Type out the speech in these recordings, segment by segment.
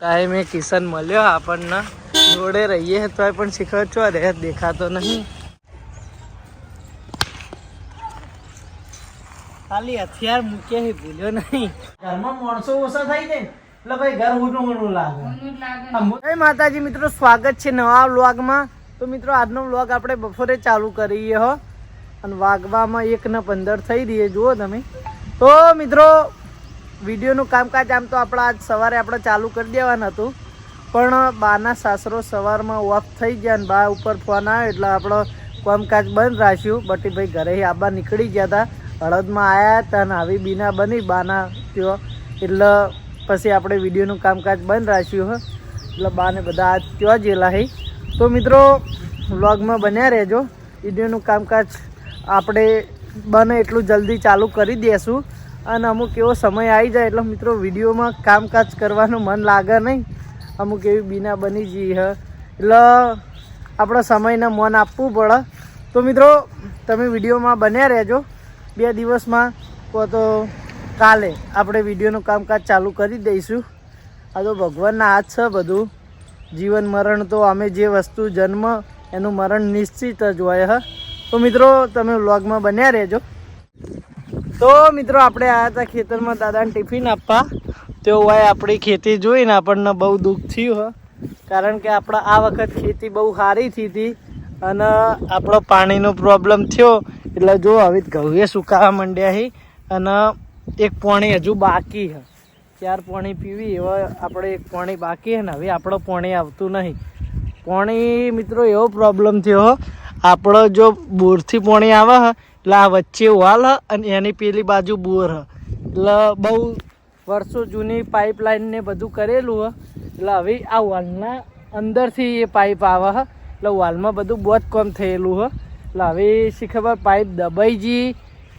ટાઈમે કિશન મળ્યો આપણને જોડે રહીએ તો પણ શીખર છો રે દેખાતો નહીં. ખાલી હથિયાર મૂકે છે ભૂલ્યો નહીં. ઘરમાં માણસો ઓછા થઈ જાય એટલે ભાઈ ઘર ઊંડું ઊંડું લાગે. જય માતાજી મિત્રો સ્વાગત છે નવા વ્લોગમાં. તો મિત્રો આજનો વ્લોગ આપણે બપોરે ચાલુ કરીએ હો. અને વાગવામાં એક ને પંદર થઈ રહીએ જુઓ તમે. તો મિત્રો વિડીયોનું કામકાજ આમ તો આપણા આજ સવારે આપણે ચાલુ કરી દેવાનું હતું. પણ બાના સાસરો સવારમાં ઓફ થઈ ગયા ને બા ઉપર ફોન આવ્યો એટલે આપણો કામકાજ બંધ રાખ્યું. બટીભાઈ ઘરે આબા નીકળી ગયા હતા હળદમાં આવ્યા હતા અને આવી બીના બની. બાના ત્યો એટલે પછી આપણે વિડીયોનું કામકાજ બંધ રાખ્યું હે. એટલે બાને બધા આજ ત્યાં જેલા હે. તો મિત્રો, વ્લોગમાં બન્યા રહેજો. વિડીયોનું કામકાજ આપણે બને એટલું જલ્દી ચાલુ કરી દેશું. અને અમુક એવો સમય આવી જાય એટલે મિત્રો વિડીયોમાં કામકાજ કરવાનું મન લાગે નહીં. અમુક એવી બીના બની જઈ હ. એટલે આપણે સમયને મન આપવું પડે. તો મિત્રો, તમે વિડીયોમાં બન્યા રહેજો. બે દિવસમાં કો તો કાલે આપણે વિડીયોનું કામકાજ ચાલુ કરી દઈશું. આ તો ભગવાનના હાથ છે બધું. જીવન મરણ તો અમે જે વસ્તુ જન્મ એનું મરણ નિશ્ચિત જ હોય હ. તો મિત્રો, તમે વ્લોગમાં બન્યા રહેજો. તો મિત્રો, આપણે આવ્યા હતા ખેતરમાં દાદાને ટિફિન આપવા. તો હોય આપણી ખેતી જોઈને આપણને બહુ દુઃખ થયું, હ. કારણ કે આપણા આ વખત ખેતી બહુ સારી થઈ હતી અને આપણો પાણીનો પ્રોબ્લેમ થયો. એટલે જો હવે ઘઉએ સુકાવા માંડ્યા હી અને એક પોણી હજુ બાકી હ. ચાર પોણી પીવી, એવા આપણે એક પોણી બાકી હે ને હવે આપણો પોણી આવતું નહીં. પોણી મિત્રો એવો પ્રોબ્લેમ થયો આપણો જો બોરથી પોણી આવે એટલે આ વચ્ચે વાલ અને એની પેલી બાજુ બોર. એટલે બહુ વર્ષો જૂની પાઇપલાઇન ને બધું કરેલું હ. એટલે હવે આ વાલના અંદરથી એ પાઇપ આવે હ. એટલે વાલમાં બધું બહુ જ કોમ થયેલું હ. એટલે હવે શી ખબર પાઇપ દબાઈ જઈ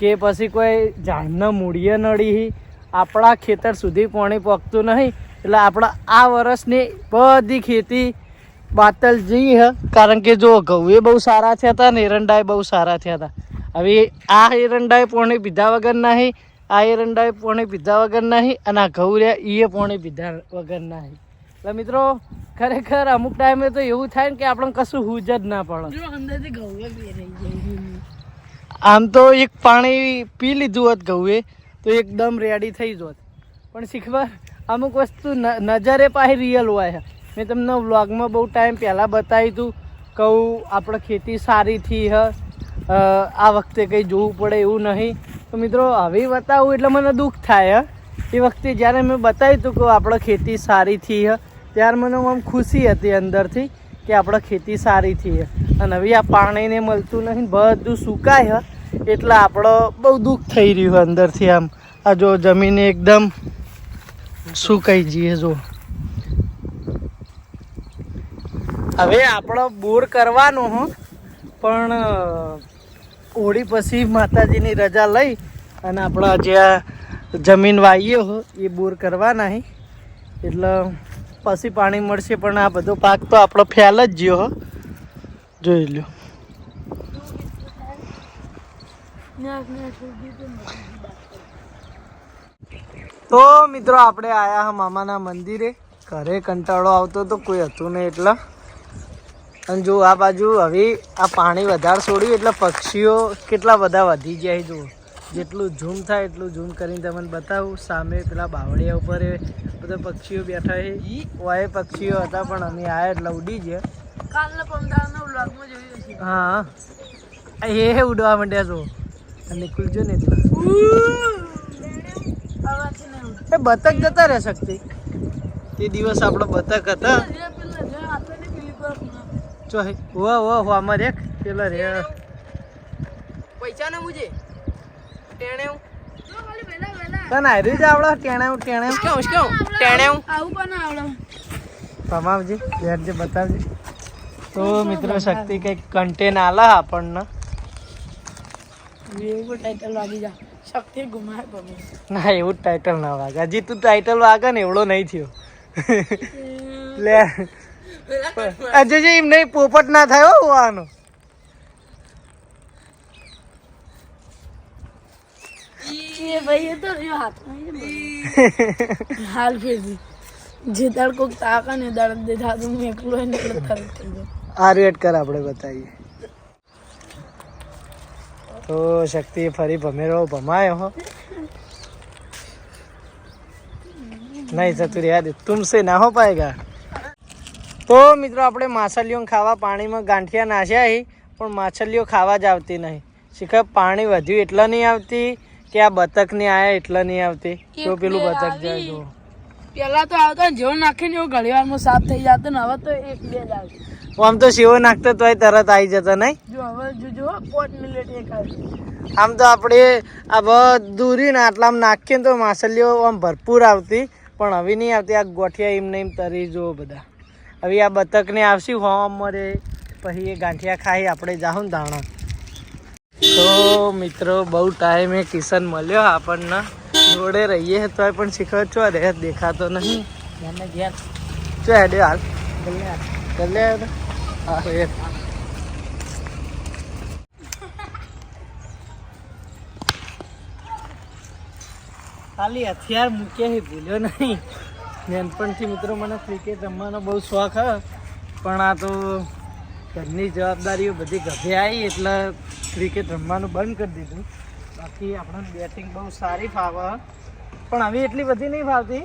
કે પછી કોઈ ઝાડના મૂળીએ નડી. આપણા ખેતર સુધી પાણી પહોંચતું નહીં. એટલે આપણા આ વર્ષની બધી ખેતી બાતલ જઈ હ. કારણ કે જો ઘઉએ બહુ સારા થયા હતા ને એરંડા બહુ સારા થયા હતા. હવે આ એરંડાએ પોણે પીધા વગર નહીં આ એરંડાએ પોણે પીધા વગર નહીં અને આ ઘઉ રહ્યા એ પોણે પીધા વગર નહીં. એટલે મિત્રો ખરેખર અમુક ટાઈમે તો એવું થાય ને કે આપણને કશું હુજ જ ના પડે. આમ તો એક પાણી પી લીધું હોત ઘઉએ તો એકદમ રેડી થઈ જોત. પણ શીખવા અમુક વસ્તુ નજરે પાસે રિયલ હોય મેં તમને વ્લોગમાં બહુ ટાઈમ પહેલાં બતાવ્યું હતું કહું આપણે ખેતી સારી થઈ હ આ વખતે કંઈ જોવું પડે એવું નહીં. તો મિત્રો, હવે બતાવું એટલે મને દુઃખ થાય એ વખતે જ્યારે મેં બતાવ્યું હતું કે આપણે ખેતી સારી થઈ ત્યારે મને આમ ખુશી હતી અંદરથી કે આપણે ખેતી સારી થઈ અને હવે આ પાણીને મળતું નહીં, બધું સુકાય એટલે આપણો બહુ દુઃખ થઈ રહ્યું અંદરથી આમ. આ જો જમીન એકદમ સુકાઈ જઈએ જો. હવે આપણો બોર કરવાનો, હો. પણ હોળી પછી માતાજીની રજા લઈ અને આપણા જે આ જમીન વાવીએ હો, એ બોર કરવાના હી. એટલે પછી પાણી મળશે, પણ આ બધો પાક તો આપણો ફેલ જ ગયો હો. જોઈ લ્યો. તો મિત્રો, આપણે આયા મામાના મંદિરે. ઘરે કંટાળો આવતો તો કોઈ હતું નહીં, એટલે અને જો આ બાજુ હવે આ પાણી વધારે છોડ્યું એટલે પક્ષીઓ કેટલા બધા વધી જાય જુઓ. જેટલું ઝૂમ થાય એટલું ઝૂમ કરીને તમને બતાવું. સામે પેલા બાવળિયા ઉપર બધા પક્ષીઓ બેઠા છે. ઓય પક્ષીઓ હતા પણ અમે આયા એટલે ઉડી ગયા. હા. એ ઉડવા માંડ્યા છો અને ખુલજો ને એટલે. એ બતક જતા રહે શક્તિ. તે દિવસ આપણો બતક હતા. હે વાહ વાહ અમાર એક પેલા રે પૈસા ને મુજે ટેણે તને હારી જ આવડે? ટેણે ટેણે કેવું કેવું ટેણે તમાવજી બેઠજે બતાવજે. તો મિત્રો શક્તિ કંઈક કન્ટેન આલા આપણને. ટાઈટલ લાગી જા. શક્તિ ગુમાય તમે ના એવું જ ટાઇટલ ના વાગે. હજી તું ટાઇટલ વાગે ને એવડો નહીં થયો. લે. જે એમ નહીં પોપટ ના થાય હો આનો હાલ ફેરવી. જે દાડ કોક તાકા ને દાડ દે થાતું હું એકલો હોય એટલે તરત થઈ જાય. આ રેટ કર આપણે બતાવીએ. તો શક્તિ ફરી ભમેરો ભમાયો હો. નહીં સતુર યાદ તુમસે ના હો પાએગા તો મિત્રો આપણે માછલીઓ ખાવા પાણીમાં ગાંઠિયા નાખ્યા હી પણ માછલીઓ ખાવા જ આવતી નહીં. શીખર પાણી વધ્યું એટલે નહીં આવતી કે આ બતક ને આયા એટલે નહીં આવતી? તો પેલું બતક જાય જો પેલા તો આવતો ને જેવો નાખીને એવો ઘણી વારમાં સાફ થઈ જતો ને હવે તો એક બે જ આવે. આમ તો શિવો નાખતો તોય તરત આવી જતો નહીં? જો હવે જો જો પોટ મિનિટ એક આમ તો આપણે આ બધું આટલામાં નાખીએ તો માછલીઓ આમ ભરપૂર આવતી પણ હવે નહીં આવતી. આ ગોઠિયા એમ ને એમ તરી જુઓ બધા. હવે આ બતકને આવશું હોમ મરે પછી એ ગાંઠિયા ખાઈ આપણે જાઉં દાણા તો મિત્રો બહુ ટાઈમે કિશન મળ્યો આપણને. જોડે રહીએ તો પણ શીખર છો રે દેખાતો નહીં. ચો હેડે હાલ. ખાલી હથિયાર મૂક્યા હે ભૂલ્યો નહીં. નાનપણથી મિત્રો મને ક્રિકેટ રમવાનો બહુ શોખ હા. પણ આ તો ઘરની જવાબદારીઓ બધી ગભે આવી એટલે ક્રિકેટ રમવાનું બંધ કરી દીધું. બાકી આપણને બેટિંગ બહુ સારી ફાવે. પણ હવે એટલી બધી નહીં ફાવતી.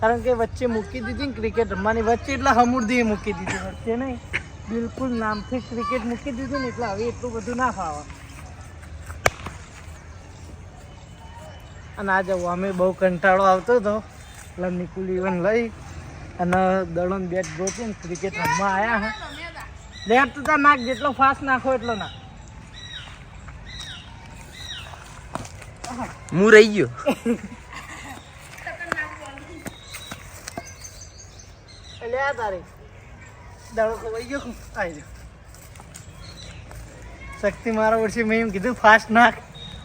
કારણ કે વચ્ચે મૂકી દીધી ને ક્રિકેટ રમવાની. વચ્ચે એટલે હમુરદી મૂકી દીધી. વચ્ચે નહીં. બિલકુલ નામથી ક્રિકેટ મૂકી દીધી ને એટલે હવે એટલું બધું ના ફાવે. અને આજે અમે બહુ કંટાળો આવતો હતો. એટલે નિકુલ ઇવન લઈ અને દડોન બેટ ગોતીને ક્રિકેટ રમવા આવ્યા હા. લેટ તો નાખ જેટલો ફાસ્ટ નાખો એટલો નાખ. હું રહી ગયો. એટલે આ તારી. દડો ખવાઈ ગયો. આવી ગયો શક્તિ મારા વર્ષે મેં એમ કીધું ફાસ્ટ નાખ.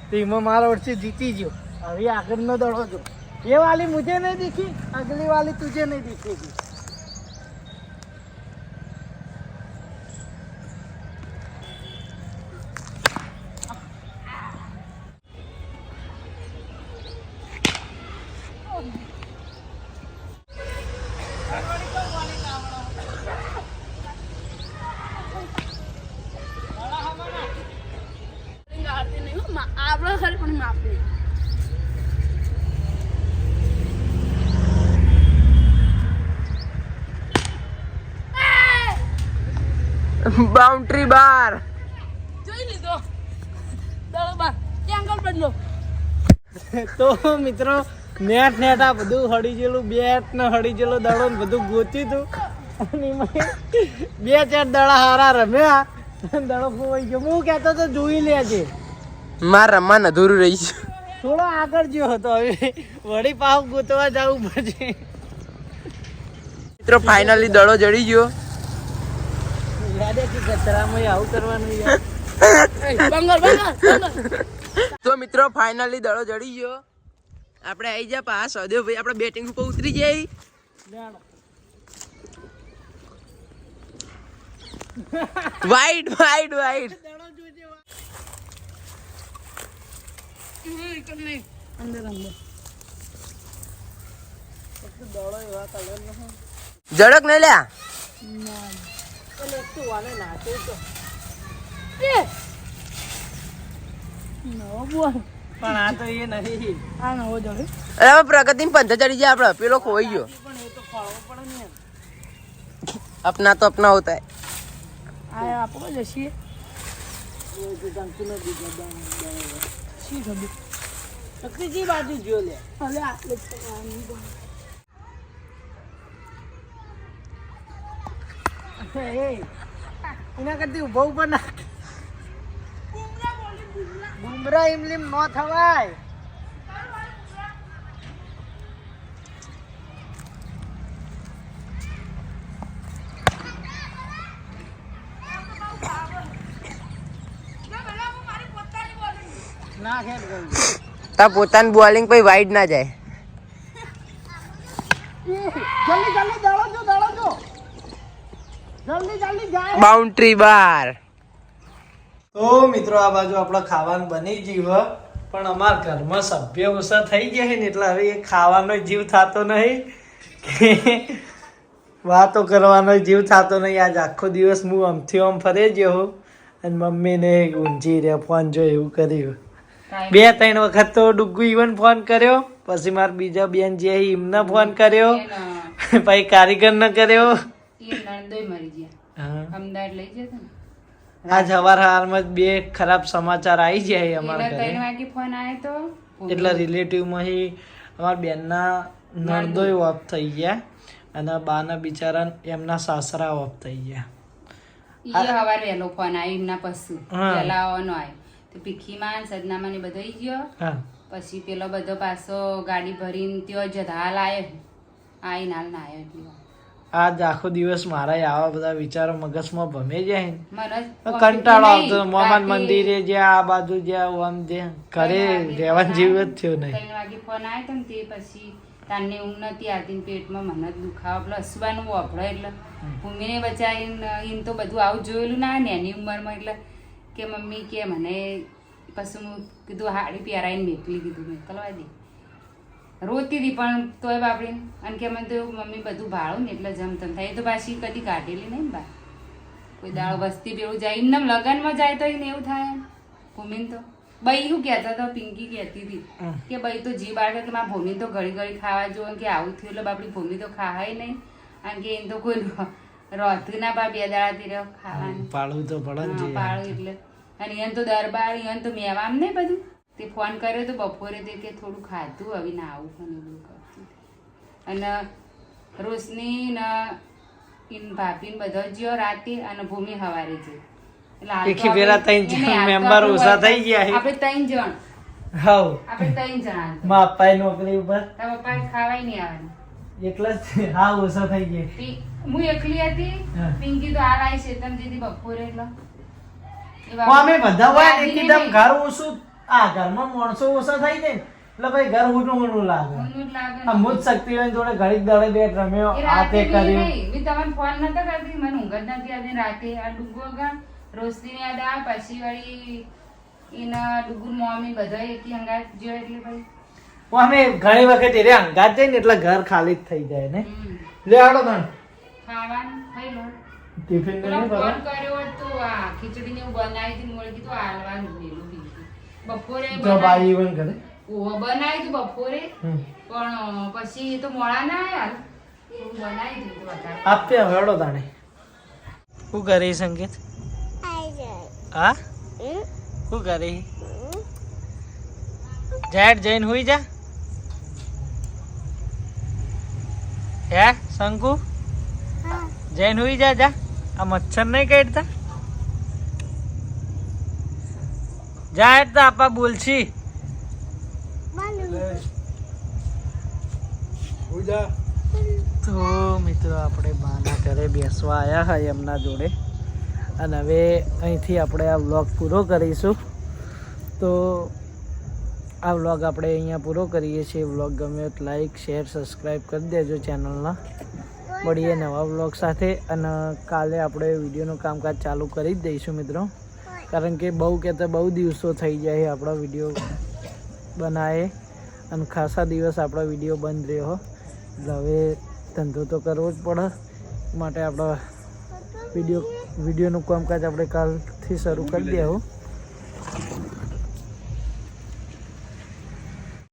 તો એમાં મારા વર્ષે જીતી ગયો. હવે આગળનો દડો જો. ये वाली मुझे नहीं दिखी अगली वाली तुझे नहीं दिखेगी બાઉન્ડ્રી બાર જોઈ લીધો. દળો બાર. આગળ બદલો તો મિત્રો નેટ નેટ આ બધું હડી ગયેલું બેટ ને હડી ગયેલો દડો ને બધું ગોત્યું તું. અને બે ચાર દડા હારા રમ્યા. દડો ખોવાઈ ગયો. હું કહેતો તો જોઈ લેજે. માર રમવાનું અધૂરું રહી છે. થોડો આગળ ગયો હતો હવે. વળી પાવ ગોતવા જવું પડશે. મિત્રો ફાઇનલી દડો જડી ગયો યાદ કે કચરામાં આવું કરવાનું યાર બંગર બંગર બંગર તો મિત્રો ફાઇનલી દડો જડી ગયો. આપણે આવી જા પાસ સદેવ ભાઈ આપણે બેટિંગ ઉપર ઉતરી જાય. વાઈડ વાઈડ વાઈડ અંદર અંદર ઝડક નહીં લ્યા એ નવો બોલ પણ આ તો એ નહીં આ નવો જોડે અરે પ્રગતિ પંથ ચડી જાય આપણે પેલો ખોઈ ગયો. પણ એ તો ફાળવો પડે ને અપના તો અપના હોતા હે. આ આપો જશીએ શી ખબર? શક્તિજી બાજુ જો લે. હવે આટલે જ કરવાની બસ. એ, એના કરતી ઊભો ઊભો નાખ બુમરા ઇમલીમ ન થવાય ના ખેડ ગયું તાર પોતાની બોલિંગ પછી વાઈડ ના જાય જલ્દી જલ્દી દળો જો દળો જો જલ્દી જલ્દી જાય બાઉન્ડ્રી બાર. તો મિત્રો આ બાજુ આપણે ખાવાનું બની ગયું હે. પણ અમારા ઘરમાં સભ્ય ઓછા થઈ ગયા ને એટલે હવે એ ખાવાનો જીવ થતો નહીં. વાતો કરવાનો જીવ થતો નહીં. આજ આખો દિવસ હું આમથી આમ ફરે ગયો અને મમ્મીને ઊંઝી રહ્યા ફોન જો એવું કર્યું બે ત્રણ વખત તો ડુગ્ગુ ઈવન ફોન કર્યો પછી મારા બીજા બેન જે એમને ફોન કર્યો પછી કારીગરને કર્યો. અમદાવાદ લઈ જતો આજ સવાર સવારમાં બે ખરાબ સમાચાર આવી જાય અમારા ઘરે. વાગે ફોન આવ્યો તો એટલે રિલેટિવમાં અમારા બેનના નણદોય ઓફ થઈ ગયા અને બાના બિચારા એમના સાસરા ઓફ થઈ ગયા. ઈ હવાર વહેલો ફોન આવ્યો એમના પશુ. હા. આવવાનો આવ્યો તો પીખીમાં સદનામાં ને બધો ગયો. પછી પેલો બધો પાછો ગાડી ભરીને ત્યાં જતા હાલ આવ્યો આઈને હાલ ના આવ્યો. આજ આખો દિવસ મારા આવા બધા વિચારો મગજમાં ભમે જાય ને કંટાળો આવતો મોહન મંદિરે જ્યાં આ બાજુ જ્યાં આમ જ્યાં ઘરે રહેવાનું જીવ જ થયો નહીં. ત્રણ વાગે ફોન આવ્યો તો ને તે પછી તાને ઊંઘ નથી આવતી પેટમાં મને જ દુખાવો પેલો હસવાનું વફળો એટલે. ભૂમિને બચાવીને એને તો બધું આવું જોયેલું ના ને એની ઉંમરમાં એટલે કે મમ્મી કે મને પછી હું કીધું હાડી પહેરાવીને મેકલી કીધું મેં. કલવા દે. રોતી હતી પણ તોય બાપડી અને કે મને તો મમ્મી બધું ભાડું ને એટલે જમતમ થાય. એ તો પાછી કદી કાઢેલી નહીં બા. કોઈ દાળ વસ્તી પેલું જાય. એમને લગનમાં જાય તો એને એવું થાય ભૂમિન તો. બઈ શું કહેતા હતા? પિંકી કહેતી હતી કે બઈ તો જી બાળકે કે મારા ભૂમિ તો ઘડી ઘડી ખાવા જોવે કે આવું થયું એટલે બાપડી ભૂમિ તો ખાવાય નહીં. અને કે એને તો કોઈ રોતું ના બા બે દાડાથી રહ્યો ખાવાનું. પાળવું તો પડે. પાડું એટલે. અને એને તો દરબાર એને તો મેવામ નહીં બધું. તે ફોન કર્યો તો બપોરે તે કે થોડું ખાધું હવે ના આવું પણ એવું કરતી અને રોશની ને ઇન ભાભી બધા જ્યો રાતે અને ભૂમિ હવારે જે. એટલે હાલ તો એકી ફેરા આપણે- ત્રણ નહીં, હાલ તો member આપણે ઓછા થઈ ગયા આપણે ત્રણ જણ. હવ આપણે ત્રણ જણ હાલ પપ્પાએ નોકરી ઉપર. તારા પપ્પા ખાવાય નહીં આવવાનું. એકલા જ હા ઓછા થઈ ગયા. હું એકલી હતી. પિંકી તો હાલ આવી શેતમ દીદી બપોરે એટલે. અમે બધા હોય એકદમ ઘર ઓછું આ ઘરમાં માણસો ઓછા થઈ જાય ને એટલે ભાઈ ઘર ઊંડું ઊંડું લાગે. ઊંધું જ. આ મુજ શક્તિબેન જોડે ઘડીક દાડે બે રમ્યો આ તે કર્યું. મેં તમને ફોન નતો કરતી મને ઊંઘ જ નથી આવતી. રાતે આ ડુંગો ગા રોશની યાદ આવે પછી વળી એના ડુગુ મમ્મી બધા એકી હંગાત જો એટલે ભાઈ. અમે ઘણી વખત એ અંગાત જાય ને એટલે ઘર ખાલી જ થઈ જાય ને. લે આડો તણ. ખાવાનું ખાઈ લો. ટિફિન કર્યો તો આ ખીચડી ને બનાવી હતી મોડે કીધું આલવાનું બીજું બપોરે બનાવી- બાઈ કરે ઓહો, બનાવી હતું બપોરે? પણ પછી તો મોડા ના આવ્યા હું બનાવી દીધું વધારે. આપે હળો તાણે શું કરી સંગીત? હા? શું કરી જાહેર જઈને હુઈ જા. હે શંકુ? જૈન હોઈ જા જા. આ મચ્છર નહીં કાઢતા? જા તો આપા બોલછી તો મિત્રો આપણે બાના ઘરે બેસવા આવ્યા હોય એમના જોડે. અને હવે અહીંથી આપણે આ વ્લોગ પૂરો કરીશું. તો આ વ્લોગ આપણે અહીંયા પૂરો કરીએ છીએ. વ્લોગ ગમે તો લાઈક શેર સબસ્ક્રાઈબ કરી દેજો ચેનલના. મળીએ નવા વ્લોગ સાથે. અને કાલે આપણે વિડીયોનું કામકાજ ચાલુ કરી જ દઈશું મિત્રો. કારણ કે બહુ કહેતા બહુ દિવસો થઈ જાય આપણો વીડિયો બનાવે અને ખાસા દિવસ આપણો વીડિયો બંધ રહ્યો. એટલે હવે ધંધો તો કરવો જ પડે. માટે આપણો વીડિયો વિડીયોનું કામકાજ આપણે કાલથી શરૂ કરી દેવું.